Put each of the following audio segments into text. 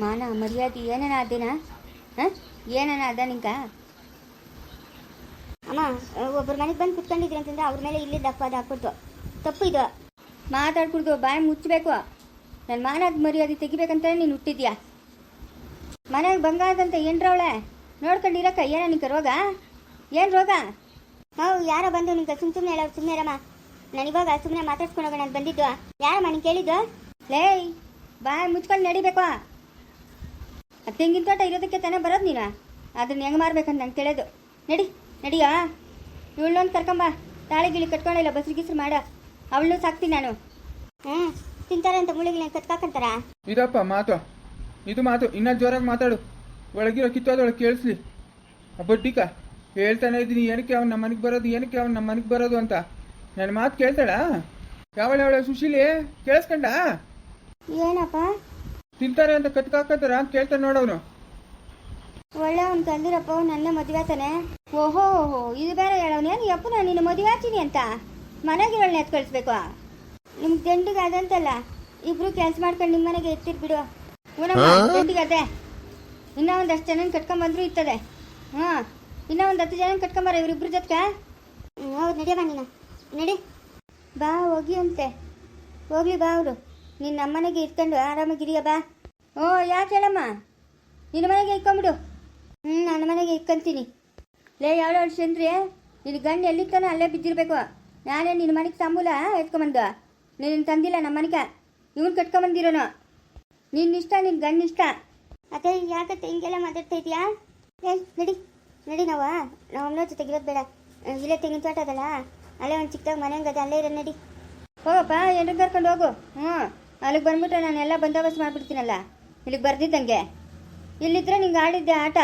ಮಾನ ಮರ್ಯಾದೆ ಏನೇನ ಅದೇನಾ? ಹಾಂ? ಏನೇನ ಅದ ನಿಂಕ ಅಮ್ಮ ಒಬ್ಬರ ಮನೆಗೆ ಬಂದು ಕುತ್ಕೊಂಡಿದ್ರಿ ಅಂತಂದ್ರೆ ಅವ್ರ ಮೇಲೆ ಇಲ್ಲಿ ದಪ್ಪ ಅದು ಹಾಕ್ಬಿಡ್ತು ತಪ್ಪು ಇದು. ಮಾತಾಡ್ಕೊಡ್ದು ಬಾಯಿ ಮುಚ್ಚಬೇಕು ನನ್ನ ಮಾನದ ಮರ್ಯಾದೆ ತೆಗಿಬೇಕಂತ ನೀನು ಹುಟ್ಟಿದ್ಯಾ? ಮನೆಗೆ ಬಂಗಾರದಂತ ಏನ್ರವಳೆ ನೋಡ್ಕೊಂಡಿರಕ್ಕ ಏನೋ ನಿಂಕ ರೋಗ? ಏನು ರೋಗ? ನಾವು ಯಾರೋ ಬಂದು ನಿಂಗೆ ಸುಮ್ ಸುಮ್ಮನೆ ಹೇಳೋ ಸುಮ್ಮನೆ ರಮ್ಮ ನಾನು ಇವಾಗ ಸುಮ್ಮನೆ ಮಾತಾಡ್ಸ್ಕೊಂಡು ಹೋಗೋಣ ಅಂತ ಬಂದಿದ್ದು. ಯಾರಮ್ಮ ನೀನು ಕೇಳಿದ್ದು? ಲೇಯ್ ಬಾಯ್ ಮುಚ್ಕೊಂಡು ನಡಿಬೇಕು. ತೆಂಗಿನ ತೋಟ ಇರೋದಕ್ಕೆ ತಾನೇ ಬರೋದು ನೀನು? ಅದನ್ನ ಹೆಂಗೆ ಮಾರ್ಬೇಕಂತ ನಂಗೆ ತಿಳಿಯೋದು ನಡಿ ನಡಿಯಾ? ಇವಳನ್ನೊಂದು ಕರ್ಕೊಂಬ ತಾಳಿ ಗಿಳಿ ಕಟ್ಕೊಂಡಿಲ್ಲ ಬಸ್ರು ಗಿಸ್ರು ಮಾಡ. ಅವಳನ್ನೂ ಸಾಕ್ತೀನಿ ನಾನು. ಹ್ಞೂ ತಿಂತಾರೆ ಅಂತ ಮುಳಿಗಳನ್ನ ಕತ್ಕಾಕಂತಾರ ಇದಪ್ಪ ಮಾತು. ಇದು ಮಾತು. ಇನ್ನೂ ಜೋರಾಗಿ ಮಾತಾಡು. ಒಳಗಿರೋ ಕಿತ್ತೋದೊಳಗೆ ಕೇಳಿಸ್ಲಿ. ಬಡ್ಡಿಕ ಹೇಳ್ತಾನೆ ಇದ್ದೀನಿ ಏನಕ್ಕೆ ಅವ್ನು ನಮ್ಮ ಮನೆಗೆ ಬರೋದು ಏನಕ್ಕೆ ಅವ್ನು ನಮ್ಮ ಮನೆಗೆ ಬರೋದು ಅಂತ. ನನ್ನ ಮಾತು ಕೇಳ್ತಾಳ? ಯಾವಳ ಅವಳೆ ಸುಶೀಲಿ? ಕೇಳಿಸ್ಕೊಂಡ? ಏನಪ್ಪ? ತಿಂತಾರೆ ಅಂತ ಕತ್ಕಾಕತ್ತಾರ ಅಂತ ಕೇಳ್ತಾನೆ ನೋಡವನು ಒಳ್ಳೆ ಅವ್ನು ಕಲ್ದಿರಪ್ಪ ನನ್ನ ಮದುವೆ ಆತಾನೆ. ಓಹೋ ಓಹೋ ಇದು ಬೇರೆ ಹೇಳವನ ಯಪ್ಪ ನಾನು ನಿನ್ನ ಮದುವೆ ಆಗ್ತೀನಿ ಅಂತ? ಮನೆಗಿರೋಳ್ನ ಎತ್ ಕಳಿಸ್ಬೇಕು ನಿಮ್ಗೆ ಗಂಡಿಗೆ ಅದಂತಲ್ಲ ಇಬ್ರು ಕೆಲಸ ಮಾಡ್ಕೊಂಡು ನಿಮ್ಮ ಮನೆಗೆ ಎತ್ತಿರ್ ಬಿಡು. ಗಂಡಿಗೆ ಅದೇ. ಇನ್ನೂ ಒಂದಷ್ಟು ಜನ ಕಟ್ಕೊಂಬಂದ್ರು ಇರ್ತದೆ. ಹಾಂ ಇನ್ನೂ ಒಂದು ಹತ್ತು ಜನ ಕಟ್ಕೊಂಬಾರ ಇವ್ರಿಬ್ರು ಜೊತೆ ಹೌದು ನಡಿಯಮ್ಮ ನೀನು. ನಡಿ. ಬಾ ಹೋಗಿ ಅಂತೆ. ಹೋಗ್ಲಿ ಬಾ ಅವರು. ನೀನು ಅಮ್ಮನಿಗೆ ಮನೆಗೆ ಇಟ್ಕೊಂಡು ಆರಾಮಾಗಿರಿಯ ಬಾ. ಓ ಯಾಕೆ ಹೇಳಮ್ಮ? ನಿನ್ನ ಮನೆಗೆ ಇಟ್ಕೊಂಬಿಡು ಹ್ಞೂ ನನ್ನ ಮನೆಗೆ ಇಟ್ಕೊಂತೀನಿ. ಲೇ ಯಾವ ಚಂದ್ರಿ ನಿನ್ನ ಗಂಡು ಎಲ್ಲಿತ್ತಾನೋ ಅಲ್ಲೇ ಬಿದ್ದಿರಬೇಕು. ನಾನೇ ನಿನ್ನ ಮನೆಗೆ ತಾಂಬೂಲ ಎತ್ಕೊಂಬಂದು. ನೀನು ತಂದಿಲ್ಲ ನಮ್ಮ ಮನೆಗೆ. ಇವನು ಕಟ್ಕೊಂಬಂದಿರೋನು. ನಿನ್ನ ಇಷ್ಟ ನಿನ್ನ ಗಂಡ ಇಷ್ಟ. ಅದೇ ಯಾಕತ್ತೆ ಹಿಂಗೆಲ್ಲ ಮಾತಾಡ್ತಾ ಇದೆಯಾ? ಏ ನಡಿ ನಡಿ ನಾವು ನಾವು ಅಮ್ಮನ ಜೊತೆಗಿರೋದು ಬೇಡ. ಇಲ್ಲೇ ತೆಂಗಿನ ತೋಟ ಅದಲ್ಲ ಅಲ್ಲೇ ಒಂದು ಚಿಕ್ಕದಾಗ ಮನೆ ಹಂಗದ ಅಲ್ಲೇ ಇರೋ ನಡಿ. ಹೋಗಪ್ಪ ಎಲ್ಲರೂ ಕರ್ಕೊಂಡು ಹೋಗು. ಹ್ಞೂ ಅಲ್ಲಿಗೆ ಬಂದ್ಬಿಟ್ರೆ ನಾನು ಎಲ್ಲ ಬಂದೋಬಸ್ತ್ ಮಾಡಿಬಿಡ್ತೀನಲ್ಲ? ಇಲ್ಲಿಗೆ ಬರ್ದಿದ್ದಂಗೆ. ಇಲ್ಲಿದ್ರೆ ನಿಂಗೆ ಆಡಿದ್ದೆ ಆಟ.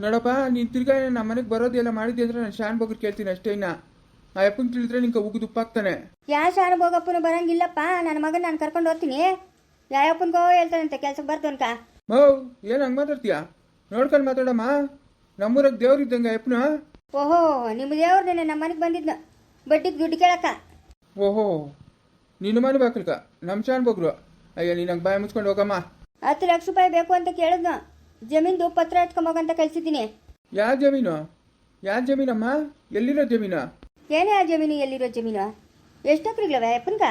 ನೋಡಪ್ಪ ನೀನು ತಿರ್ಗಾ ನಮ್ಮ ಮನೆಗೆ ಬರೋದೆಲ್ಲ ಮಾಡಿದ್ದೆ ಅಂದ್ರೆ ನಾನು ಶಾನ್ ಬಗ್ರು ಕೇಳ್ತೀನಿ ಅಷ್ಟೇ ಇನ್ನ. ಆ ಅಪ್ಪನ ತಿಳಿದ್ರೆ ನಿಂಗೆ ಉಗಿದು ಉಪ್ಪಾಗ್ತಾನೆ ಯಾವ ಶಾನ್ ಬೋಗಪ್ಪನು ಬರಂಗಿಲ್ಲಪ್ಪ ನನ್ನ ಮಗನ ನಾನು ಕರ್ಕೊಂಡು ಹೋಗ್ತೀನಿ. ಯಾವಪ್ಪನ್ಗೋ ಹೇಳ್ತಾನಂತೆ ಕೆಲ್ಸಕ್ಕೆ ಬರ್ತವನ್ಕ ಮೌ ಏನು ಹಂಗೆ ಮಾತಾಡ್ತೀಯಾ? ನೋಡ್ಕೊಂಡು ಮಾತಾಡಮ್ಮ. ನಮ್ಮೂರಾಗ ದೇವ್ರಿದ್ದಂಗೆ ಅಪ್ಪನ. ಓಹೋ ನಿಮ್ಮ ದೇವ್ರನ್ನೇ ನಮ್ಮ ಮನೆಗೆ ಬಂದಿದ್ನ. ಬಡ್ಡಿಗೆ ದುಡ್ಡು ಕೇಳಕ್ಕ. ಓಹೋ. ನಿನ್ನ ಮನೆ ಬಾಕಲ್ಕ. ನಮ್ಮ ಶಾನ್ ಬಗ್ರು. ಅಯ್ಯ ನೀನು ನಂಗೆ ಬಾಯಿ ಮುಚ್ಕೊಂಡು ಹೋಗಮ್ಮ. ಹತ್ತು ಲಕ್ಷ ರೂಪಾಯಿ ಬೇಕು ಅಂತ ಕೇಳಿದ್ನು. ಜಮೀನ್ದು ಪತ್ರ ಎತ್ಕೊಂಬೋಗಂತ ಕಳ್ಸಿದ್ದೀನಿ. ಯಾವ ಜಮೀನು? ಯಾವ ಜಮೀನಮ್ಮ? ಎಲ್ಲಿರೋ ಜಮೀನು? ಏನೇ ಆ ಜಮೀನು ಎಲ್ಲಿರೋ ಜಮೀನು? ಎಷ್ಟು ಎಕರೆಗಳವೆ ಅಪ್ಪನ್ಕ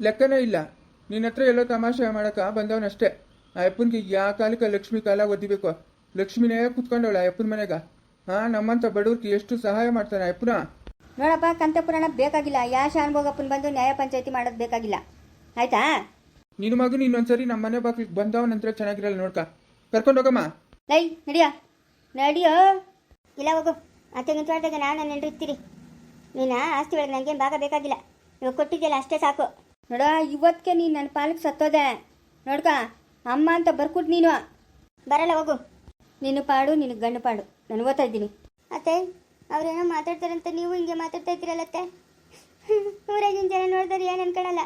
ಲೆಕ್ಕನೇ ಇಲ್ಲ. ನಿನ್ನ ಹತ್ರ ಎಲ್ಲೋ ತಮಾಷೆ ಮಾಡಕ ಬಂದವನಷ್ಟೇ ಆ ಅಪ್ಪನ್ಗೆ ಯಾವ ಕಾಲಕ್ಕೆ ಲಕ್ಷ್ಮಿ ಕಾಲ ಒದ್ದಿಬೇಕು ಲಕ್ಷ್ಮಿನೇ ಕುತ್ಕೊಂಡವಳ ಅಪ್ಪನ ಮನೆಗ. ಹಾ ನಮ್ಮಂತ ಬಡವ್ರಿಗೆ ಎಷ್ಟು ಸಹಾಯ ಮಾಡ್ತಾನೆ ಅಪ್ಪನ? ನೋಡಪ್ಪ ಕಂತ ಪುರಾಣ ಬೇಕಾಗಿಲ್ಲ. ಯಾ ಶಾನ್ಭೋಗಪ್ಪನ ಬಂದು ನ್ಯಾಯ ಪಂಚಾಯತಿ ಮಾಡೋದು ಬೇಕಾಗಿಲ್ಲ. ಆಯ್ತಾ? ನಿನ್ನ ಮಗನ ಇನ್ನೊಂದ್ಸರಿ ನಮ್ಮ ಮನೆ ಬಾಗಿಲಿಗೆ ಬಂದವನಂತರ ಚೆನ್ನಾಗಿರಲ್ಲ ನೋಡ್ಕ. ಕರ್ಕೊಂಡು ಹೋಗಮ್ಮ. ಲೈ ನಡಿಯ. ನಡಿಯೋ. ಇಲ್ಲ ಹೋಗು. ಅತ್ತೆ ತೋಟದಾಗ ನಾನು ನನ್ನ ಇರ್ತೀರಿ. ನೀನು ಆಸ್ತಿ ಒಳಗೆ ನನಗೇನು ಭಾಗ ಬೇಕಾಗಿಲ್ಲ. ಇವಾಗ ಕೊಟ್ಟಿದ್ದೆಲ್ಲ ಅಷ್ಟೇ ಸಾಕು. ನೋಡ ಇವತ್ತಿಗೆ ನೀನು ನನ್ನ ಪಾಲಕ್ಕೆ ಸತ್ತೋದೆ. ನೋಡ್ಕ ಅಮ್ಮ ಅಂತ ಬರ್ಕೊಟ್ ನೀನು. ಬರಲ್ಲ ಹೋಗು. ನಿನ್ನ ಪಾಡು ನಿನ್ನ ಗಂಡು ಪಾಡು. ನಾನು ಓದ್ತಾ ಇದ್ದೀನಿ ಅತ್ತೆ ಅವ್ರೇನೋ ಮಾತಾಡ್ತಾರಂತೆ, ನೀವು ಹಿಂಗೆ ಮಾತಾಡ್ತಾ ಇದ್ದೀರಲ್ಲತ್ತೆ? ಊರಾಗಿನ ಜನ ನೋಡಿದ್ರೆ ಏನು ಅನ್ಕೊಳಲ್ಲ.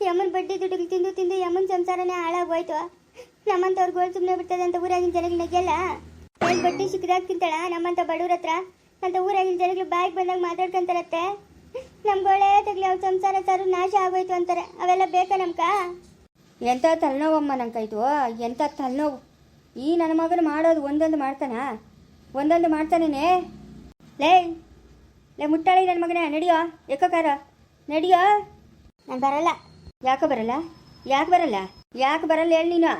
ಯಮನ್ ಬಡ್ಡಿ ದುಡ್ಡು ತಿಂದು ತಿಂದು ಯಮನ್ ಸಂಸಾರನೇ ಹಾಳಾಗೋಯ್ತು. ನಮ್ಮಂಥವ್ರು ಗೋಳ್ ಸುಮ್ಮನೆ ಬಿಡ್ತದೆ ಅಂತ ಊರಾಗಿನ ಜನಗಳು ನಗೆಯಲ್ಲ? ಏನು ಬಡ್ಡಿ ಸಿಕ್ಕದಾಗ ತಿಂತಾಳ ನಮ್ಮಂಥ ಬಡವ್ರ ಹತ್ರ? ಅಂತ ಊರಾಗಿನ ಜನಗಳು ಬಾಯಿಗೆ ಬಂದಾಗ ಮಾತಾಡ್ಕೊಂತಾರತ್ತೆ? ನಮ್ಗೊಳ್ಳೆ ತಗ್ಲಿ, ಅವ್ರ ಸಂಸಾರ ಸಾರು ನಾಶ ಆಗೋಯ್ತು ಅಂತಾರೆ. ಅವೆಲ್ಲ ಬೇಕಾ ನಮ್ಕ? ಎಂಥ ತಲೆನೋವಮ್ಮ ನಂಗಾಯ್ತು ಎಂಥ ತಲೆನೋವು. ಈ ನನ್ನ ಮಗನ ಮಾಡೋದು ಒಂದೊಂದು ಮಾಡ್ತಾನ? ಒಂದೊಂದು ಮಾಡ್ತಾನೇನೆ? ಲೇ ಲೇ ಮುಟ್ಟಾಳಿ ನನ್ನ ಮಗನೇ ನಡಿಯೋ ಎಕ್ಕಾರ ನಡಿಯೋ. ನಾನು ಬರಲ್ಲ. ಯಾಕೋ ಬರಲ್ಲ? ಯಾಕೆ ಬರಲ್ಲ? ಯಾಕೆ ಬರಲ್ಲ ಹೇಳಿ ನೀನು?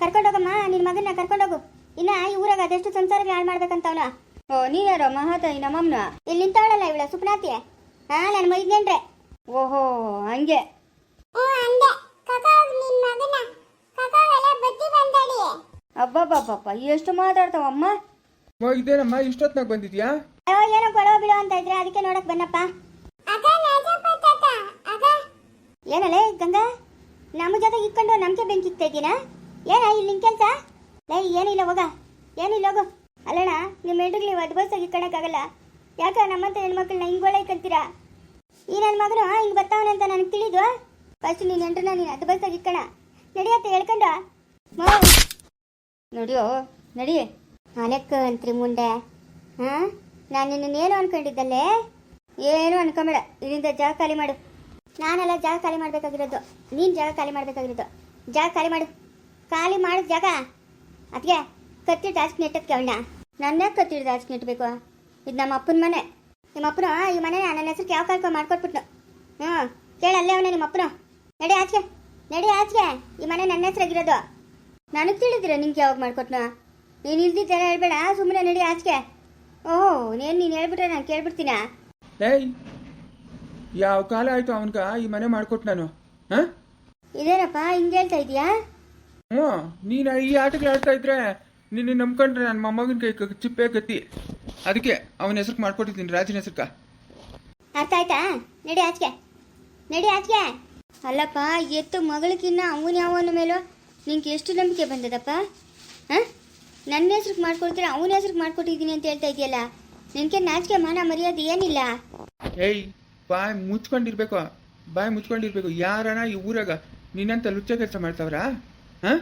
ಕರ್ಕೊಂಡೋಗಮ್ಮ ನಿನ್ನ ಮಗನ ಕರ್ಕೊಂಡೋಗು ಇನ್ನ ಈ ಊರಾಗ ಅದೆಷ್ಟು ಸಂಸಾರಗಳು ಹಾಳು ಮಾಡ್ಬೇಕಂತವನ? ಓ ನೀನ್ಯಾರೋ ಮಹಾತಾಯಿ ನಮ್ಮಮ್ಮನ? ಇಲ್ಲಿ ನಿಂತವಳಲ್ಲ ಇವಳ ಸುಪ್ನಾತಿ ಹಾ ನನ್ನ ಮೈದ್ನೇನ್ರೆ ಓಹೋ ಹಂಗೆ. ಅಬ್ಬಬ್ಬಬ್ಬಪ್ಪ ಎಷ್ಟು ಮಾತಾಡ್ತಾವಮ್ಮ? ಇದೇನಮ್ಮ ಇಷ್ಟೊತ್ನಾಗ ಬಂದಿದ್ಯಾ? ಅಯ್ಯೋ ಏನೋ ಗೊಳವ ಬಿಡು ಅಂತ ಇದ್ರೆ ಅದಕ್ಕೆ ನೋಡಕ್ ಬನ್ನಪ್ಪ. ಏನಲ್ಲೇ ಗಂಗಾ? ನಮ್ಮ ಜೊತೆ ಇಕ್ಕೊಂಡು ನಮ್ಗೆ ಬೆಂಕಿ ಇಕ್ತಾ ಇದ್ದೀನ? ಏನ ಇಲ್ಲಿ ನಿನ್ ಕೆಲ್ಸ? ಲೇ ಏನಿಲ್ಲ ಹೋಗ. ಏನಿಲ್ಲ ಹೋಗು. ಅಲ್ಲಣ್ಣ ನಿಮ್ಮ ಹೆಂಡ್ರಿಗೆ ನೀವು ಅದು ಬಸ್ಸಾಗಿ ಇಕ್ಕೊಳಕ್ಕಾಗಲ್ಲ. ಯಾಕ ನಮ್ಮಂತ ಹೆಣ್ಮಕ್ಳನ್ನ ಹಿಂಗೊಳ್ಳೆ ಇಕ್ಕಂತೀರಾ ಈ ನನ್ನ ಮಗನು ಹಿಂಗ್ ಬರ್ತಾವನಂತ ಅಂತ ನನಗೆ ತಿಳಿದು ಫಸ್ಟ್ ನೀನ್ ಹೆಂಡ್ರನ್ನ ನೀನು ಅದು ಬಸ್ಸಾಗಿ ಇಕ್ಕಣ ನಡಿಯತ್ತ ಹೇಳ್ಕೊಂಡು. ನೋಡಿ ನೋಡಿಯೋ ನಡಿ. ಅಲೆಕ್ಕ ಅಂತ್ರಿ ಮುಂಡೆ ಹಾ? ನಾನು ನಿನ್ನೇನು ಅನ್ಕೊಂಡಿದ್ದಲ್ಲೇ? ಏನು ಅನ್ಕೊಂಬೇಡ. ಇಲ್ಲಿಂದ ಜಾಗ ಖಾಲಿ ಮಾಡು. ನಾನೆಲ್ಲ ಜಾಗ ಖಾಲಿ ಮಾಡಬೇಕಾಗಿರೋದು. ನೀನು ಜಾಗ ಖಾಲಿ ಮಾಡಬೇಕಾಗಿರೋದು. ಜಾಗ ಖಾಲಿ ಮಾಡು. ಖಾಲಿ ಮಾಡಿದ ಜಾಗ? ಅದಕ್ಕೆ ಕತ್ತಿ ಜಾಸ್ತಿ ನೆಟ್ಟಕ್ಕೆ ಅವಣ್ಣ ನನ್ನೇ ಕತ್ತಿ ಜಾಸ್ತಿ ನೆಟ್ಟಬೇಕು ಇದು ನಮ್ಮ ಅಪ್ಪನ ಮನೆ. ನಿಮ್ಮ ಅಪ್ಪನ ಈ ಮನೆ ನನ್ನ ಹೆಸರು ಯಾವ ಕಾಲ್ಕೊಂಡು ಮಾಡ್ಕೊಟ್ಬಿಟ್ನು. ಹ್ಞೂ. ಕೇಳ ಅಲ್ಲೇ ಅವನೇ ನಿಮ್ಮ ಅಪ್ಪನು. ನಡಿ ಆಚೆ. ನಡಿ ಆಚೆ. ಈ ಮನೆ ನನ್ನ ಹೆಸರಾಗಿರೋದು. ನನಗೆ ತಿಳಿದಿರ ನಿಂಗೆ ಯಾವಾಗ ಮಾಡ್ಕೊಟ್ನು? ನೀನು ಇಲ್ದಿದ್ದೆಲ್ಲ ಹೇಳ್ಬೇಡ. ಸುಮ್ಮನೆ ನಡಿ ಆಚೆಗೆ ಓಹೋ ನೀನು ನೀನು ಹೇಳ್ಬಿಟ್ರೆ ನಾನು ಕೇಳ್ಬಿಡ್ತೀನ? ಏಯ್ ಯಾವ ಕಾಲ ಆಯ್ತು ಅವನ್ಗ ಈ ಮನೆ ಮಾಡ್ಕೊಟ್ ನಾನು? ಹಾಂ? ಇದೇನಪ್ಪ ಹಿಂಗೆ ಹೇಳ್ತಾ ಇದೀಯಾ ಹ್ಞೂ ನೀನು ಈ ಆಟಗಳು ಆಡ್ತಾ ಇದ್ರೆ ನಿನ್ನ ನಂಬ್ಕೊಂಡ್ರೆ ನನ್ನ ಮೊಮ್ಮಗನ ಕೈ ಕ- ಚಿಪ್ಪೆ ಕತ್ತಿ. ಅದಕ್ಕೆ ಅವನ ಹೆಸ್ರಿಗೆ ಮಾಡ್ಕೊಟ್ಟಿದ್ದೀನಿ ರಾಜನ ಹೆಸ್ರಕ್ಕ ಅರ್ಥ ಆಯ್ತಾ? ನಡಿ ಆಚೆಗೆ. ನಡಿ ಆಚೆ ಅಲ್ಲಪ್ಪ ಎತ್ತು ಮಗಳಿಗಿನ್ನ ಅವನ ಯಾವನ ಮೇಲೋ? ನಿಂಗೆ ಎಷ್ಟು ನಂಬಿಕೆ ಬಂದದಪ್ಪ? ಹಾಂ? ನನ್ನ ಹೆಸ್ರಿಗೆ ಮಾಡ್ಕೊಡ್ತೀರ? ಅವನ ಹೆಸ್ರಿಗೆ ಮಾಡ್ಕೊಟ್ಟಿದ್ದೀನಿ ಅಂತ ಹೇಳ್ತಾ ಇದೆಯಲ್ಲ ನಿನಗೆ ನಾಚಿಕೆ ಮಾನ ಮರ್ಯಾದೆ ಏನಿಲ್ಲ? ಏಯ್ ಬಾಯ್ ಮುಚ್ಕೊಂಡಿರ್ಬೇಕು. ಬಾಯ್ ಮುಚ್ಕೊಂಡಿರ್ಬೇಕು. ಯಾರನ ಈ ಊರಾಗ ನಿನ್ನಂತ ಲುಚ್ಚ ಕೆಲಸ ಮಾಡ್ತಾವ್ರಾ? ಹಾಂ?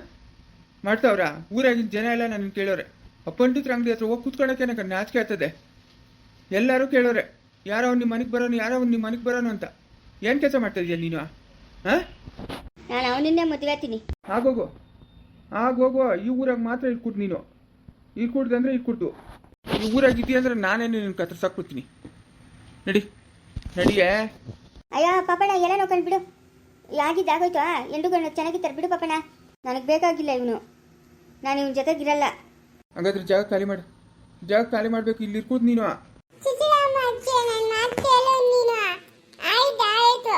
ಮಾಡ್ತಾವ್ರಾ? ಊರಾಗಿನ ಜನ ಎಲ್ಲ ನನ್ನ ಕೇಳೋರೆ. ಅಪ್ಪಂಡಿತ್ರ ಪಂಡಿತರ ಅಂಗಡಿ ಹತ್ರ ಹೋಗಿ ಕುತ್ಕೊಳಕ್ಕೆ ನನಗೆ ನಾಚಿಕೆ ಆಗ್ತದೆ. ಎಲ್ಲರೂ ಕೇಳೋರೆ. ಯಾರೋ ಅವ್ನು ನಿಮ್ಮ ಮನೆಗೆ ಬರೋನು ಯಾರೋ ಅವ್ನು ನಿಮ್ಮ ಮನೆಗೆ ಬರೋನು ಅಂತ. ಏನು ಕೆಲಸ ಮಾಡ್ತಾ ಇದೆಯಾ ನೀನು? ಹಾಂ? ನಾನು ಅವನನ್ನೇ ಮದುವೆ ಆಗ್ತೀನಿ. ಆಗೋಗು ಆಗೋಗು ಈ ಊರಾಗ ಮಾತ್ರ ಇಟ್ಕೊಟ್ಟು ನೀನು. ಇಟ್ಕೊಡ್ದಂದ್ರೆ ಇಟ್ಕೊಟ್ಟು ಈ ಊರಾಗ ಇದೀಯ ಅಂದ್ರೆ ನಾನೇ ನಿನ್ನ ಕತ್ರ ಸಾಕ್ಬಿಡ್ತೀನಿ. ನಡಿ. ನಡಿಯೇ. ಅಯ್ಯೋ ಪಾಪಣ್ಣ ಎಲ್ಲ ನೋಡ್ಕೊಂಡು ಬಿಡು. ಯಾಗಿದ್ದಾಗೋಯ್ತು ಎಂಟು ಗಂಟೆ ಚೆನ್ನಾಗಿತ್ತಾರೆ ಬಿಡು ಪಾಪಣ್ಣ. ನನಗೆ ಬೇಕಾಗಿಲ್ಲ ಇವನು. ನಾನು ಇವನ ಜೊತೆಗಿರಲ್ಲ. ಹಾಗಾದ್ರೆ ಜಾಗ ಖಾಲಿ ಮಾಡು. ಜಾಗ ಖಾಲಿ ಮಾಡಬೇಕು ಇಲ್ಲಿ ಇರ್ಕೂದ್ ನೀನು. ಚಿಚಿರಮ್ಮ ಅಜ್ಜಿ ನನ್ನ ಮಾತು ಕೇಳು ನೀನು. ಆಯ್ತು ಆಯ್ತು.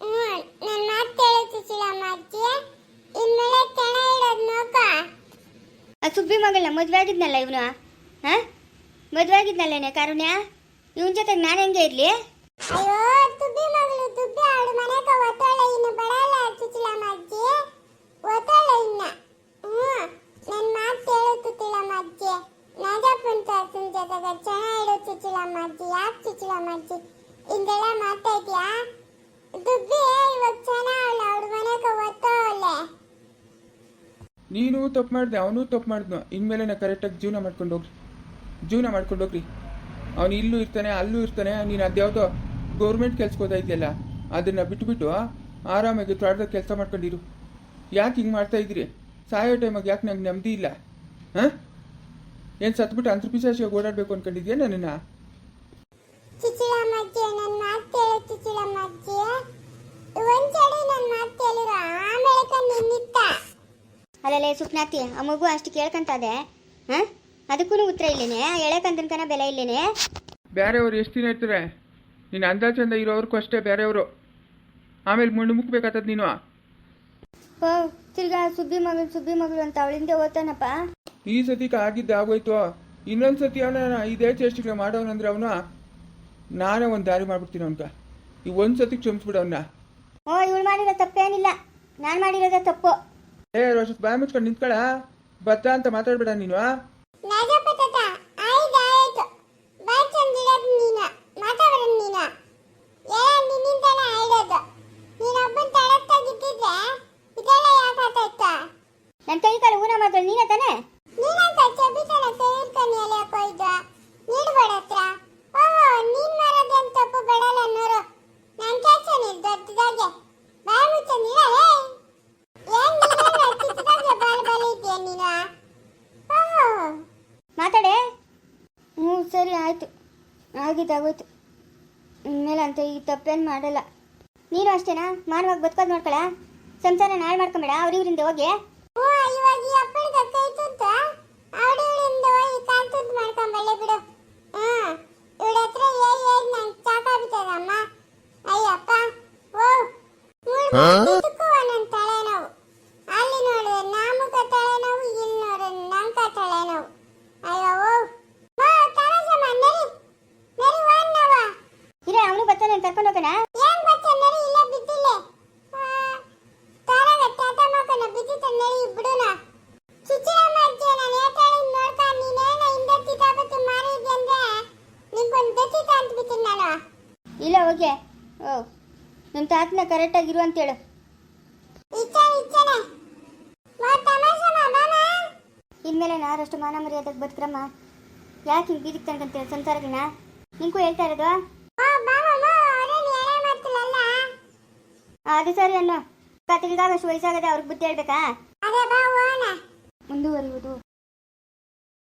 ಹ್ಞೂ ನನ್ನ ಮಾತು ಕೇಳು ಸುಶೀಲಮ್ಮ ಅಜ್ಜಿ. ಇನ್ಮೇಲೆ ಆ ಸುಬ್ಬಿ ಮಗಳನ್ನ ಮದುವೆ ಆಗಿದ್ನಲ್ಲ ಇವನು? ಹಾಂ? ಮದುವೆ ಆಗಿದ್ನಲ್ಲೇನೆ ಕಾರುಣ್ಯ? ಇವನ ಜೊತೆಗೆ ನಾನು ಹೆಂಗೆ ಇರಲಿ ಅಯ್ಯೋ ತುಬ್ಬಿ ಮಗಳು ತುಬ್ಬಿ ಅವಳು ಮನೆಗ ಒತ್ತಾಳೆ ಇನ್ನು ಬರಲ್ಲ ಚಿಚಿಲಮ್ಮ ಅಜ್ಜಿ ಒತ್ತಾಳೆ ಇನ್ನ ಹ್ಞೂ ನನ್ನ ಮಾತು ಕೇಳು ತುತ್ತಿಲಮ್ಮ ಅಜ್ಜಿ ನಾಜಪ್ಪನ ತಾತನ ಜೊತೆಗೆ ಚೆನ್ನಾಗಿಡು ಚಿಚಿಲಮ್ಮ ಅಜ್ಜಿ ಯಾಕೆ ಚಿಚಿಲಮ್ಮ ಅಜ್ಜಿ ಹಿಂಗೆಲ್ಲ ಮಾತಾಡ್ತೀಯಾ ದುಬ್ಬಿ ಇವಾಗ ಚೆನ್ನಾಗಲ್ಲ ಅವಳ ಮನೆಗ ಒತ್ತಾವಳೆ ನೀನು ತಪ್ಪು ಮಾಡಿದೆ, ಅವನು ತಪ್ಪು ಮಾಡಿದ್ನು. ಇನ್ಮೇಲೆ ನಾ ಕರೆಕ್ಟಾಗಿ ಜೀವನ ಮಾಡ್ಕೊಂಡು ಹೋಗ್ರಿ ಜೀವನ ಮಾಡ್ಕೊಂಡು ಹೋಗ್ರಿ ಅವನು ಇಲ್ಲೂ ಇರ್ತಾನೆ, ಅಲ್ಲೂ ಇರ್ತಾನೆ. ನೀನು ಅದ್ಯಾವುದೋ ಗೌರ್ಮೆಂಟ್ ಕೆಲ್ಸಕ್ಕೆ ಇದೆಯಲ್ಲ, ಅದನ್ನು ಬಿಟ್ಬಿಟ್ಟು ಆರಾಮಾಗಿ ತೋಟದಾಗ ಕೆಲಸ ಮಾಡ್ಕೊಂಡಿರು. ಯಾಕೆ ಹಿಂಗೆ ಮಾಡ್ತಾ ಇದ್ರಿ? ಸಾಯೋ ಟೈಮಾಗ ಯಾಕೆ ನಂಗೆ ನೆಮ್ಮದಿ ಇಲ್ಲ? ಹಾಂ? ಏನು ಸತ್ಬಿಟ್ಟು ಅಂತರ್ಪಿಸಾಶಿಯಾಗಿ ಓಡಾಡಬೇಕು ಅನ್ಕೊಂಡಿದ್ಯಾ ನನ್ನನ್ನು ಚಿಚಿಲಮ್ಮ ಅಜ್ಜಿ ನನ್ನ ಮಾತು ಕೇಳು ಚಿಚಿಲಮ್ಮ ಅಜ್ಜಿ ಒಂದ್ಸರಿ ನನ್ನ ಮಾತು ಕೇಳಿರೋ ಆಮೇಲೆ ನಿನ್ನಿತ್ತ ಅಲ್ಲಲ್ಲೇ ಸುಪ್ನಾತಿ ಆ ಮಗು ಅಷ್ಟು ಕೇಳ್ಕಂತದೆ. ಹಾಂ? ಅದಕ್ಕೂ ಉತ್ತರ ಇಲ್ಲೇನೆ? ಎಳೆಕಂದನ್ಕನ ಬೆಲೆ ಇಲ್ಲೇನೆ? ಬೇರೆಯವರು ಎಷ್ಟು ದಿನ ಇರ್ತಾರೆ ನೀನು ಅಂದಾಜಂದ ಇರೋವ್ರಿಗೂ ಅಷ್ಟೇ ಬೇರೆಯವರು ಆಮೇಲೆ ಮುಂಡು ಮುಕ್ಬೇಕಾಗ್ತದೆ ನೀನು. ಓ ತಿರ್ಗಾ ಸುಬ್ಬಿ ಮಗಳು ಸುಬ್ಬಿ ಮಗಳು ಅಂತ ಅವಳಿಂದ ಓದ್ತಾನಪ್ಪ. ಈ ಸತಿಗೆ ಆಗಿದ್ದು ಆಗೋಯ್ತು? ಇನ್ನೊಂದು ಸತಿ ಅವನ ಇದೇ ಚೇಷ್ಟೆಗಳು ಮಾಡೋನಂದ್ರೆ ಅವನು? ನಾನೇ ಒಂದು ದಾರಿ ಮಾಡ್ಬಿಡ್ತೀನಿ ಅವನ್ಕ ಈ ಒಂದು ಸತಿ ಕ್ಷಮಿಸ್ಬಿಡು ಅವನ್ನ ಓ ಇವಳು ಮಾಡಿರೋ ತಪ್ಪೇನಿಲ್ಲ. ನಾನು ಮಾಡಿರೋದೇ ತಪ್ಪು. ಏ ರೋಷತ್ ಬಾಯ್ ಮುಚ್ಕೊಂಡು ನಿಂತ್ಕೊಳ. ಬತ್ತ ಅಂತ ಮಾತಾಡ್ಬೇಡ ನೀನು ನನ್ನ ಕೈ ಕಾಲು ಊನ ಮಾತಾಡಿ ನೀನೇ ತಾನೆ? ನೀನ್ ಮಾಡೋದೇನ್ ತಪ್ಪು ಬೇಡಲ್ಲ ಅನ್ನೋರು. ನನ್ ಕೆಲಸ ನೀನ್ ದೊಡ್ಡದಾಗೆ. ಬಾಯ್ ಮುಚ್ಚ ನೀನ ಏನ್ ನೀನೇನು ಚಿಕ್ಕದಾಗೆ ಬಾಲ್ ನೀನು ಮಾತಾಡೆ. ಹ್ಞೂ ಸರಿ ಆಯಿತು. ಆಗಿದ್ದಾಗೋಯ್ತು ಇನ್ಮೇಲೆ ಅಂತ ಈ ತಪ್ಪೇನು ಮಾಡಲ್ಲ. ನೀನು ಅಷ್ಟೇನಾ? ಮಾನವಾಗಿ ಬದುಕೋದು ನೋಡ್ಕೊಳ. ಸಂಸಾರ ನಾಳೆ ಮಾಡ್ಕೊಂಬೇಡ ಅವ್ರ ಇವರಿಂದ ಹೋಗಿ. ಇವಾಗ ಈ ಅಪ್ಪಳಿಗೆ ಕೈ ತುತ್ತ ಅವಳಿಂದ ಹೋಗಿ ಕಾಲ್ ತುತ್ತು ಮಾಡ್ಕೊಂಬಲ್ಲೆ ಬಿಡು ಹ್ಮ್ ಇವಳ ಹತ್ರ ಏ ಏ ನಂಗೆ ಸಾಕಾಗ್ಬಿಟ್ಟದಮ್ಮ ಅಯ್ಯಪ್ಪ ಓ ಇದಕ್ಕೂ ಒಂದೊಂದು ತಲೆನೋವು ಅಲ್ಲಿ ನೋಡಿದ್ರೆ ನಾಮಕ ತಲೆನೋವು ಇಲ್ಲಿ ನೋಡಿದ್ರೆ ನಂಕ ತಲೆನೋವು ಅಯ್ಯೋ ಓ ಬಾ ತರಸಮ್ಮ ನರಿ ನರಿ ವಾನ್ನವ ಇರೇ ಅವನು ಬರ್ತಾನೆ ಕರ್ಕೊಂಡು ಹೋಗೋಣ ಏನ್ ಬಚ್ಚ ನರಿ ಇಲ್ಲ ಬಿದ್ದಿಲ್ಲ ತಾರಾಗ ಟಾಟ ಮಾಕನ ಬಿದ್ದಿತ್ತ ನರಿ ಬಿಡುನ ಚಿಚಿರಮ್ಮ ಅಜ್ಜಿ ನಾನು ಏತಾಳಿ ನೋಡ್ಕ ನೀನೇನ ಹಿಂದೆ ಕಿತಾಬತ್ತು ಮಾರಿದ್ದೆ ಅಂದ್ರೆ ನಿಂಗೊಂದು ದತ್ತಿತ ಅಂತ ಬಿತ್ತೀನಿ ನಾನು ಇಲ್ಲ ಹೋಗೆ ಓ ನಿಮ್ಮ ತಾತನ ಕರೆಕ್ಟಾಗಿರು ಅಂತೇಳು. ಇನ್ಮೇಲೆ ನಾರಷ್ಟು ಮಾನ ಮರ್ಯಾದಕ್ಕೆ ಬದುಕ್ರಮ್ಮ ಯಾಕೆ ಹಿಂಗೆ ಬೀದಿಗೆ ತನ್ಕಂತೀರ ಸಂಸಾರಗಿನ ನಿಂಗೂ ಹೇಳ್ತಾ ಇರೋದು? ಅದು ಸರಿ ಅನ್ನೋ. ಕತ್ತಿಗಾಗಷ್ಟು ವಯಸ್ಸಾಗದೆ ಅವ್ರಿಗೆ ಬುದ್ಧಿ ಹೇಳ್ಬೇಕಾ? ಮುಂದುವರಿಯುವುದು.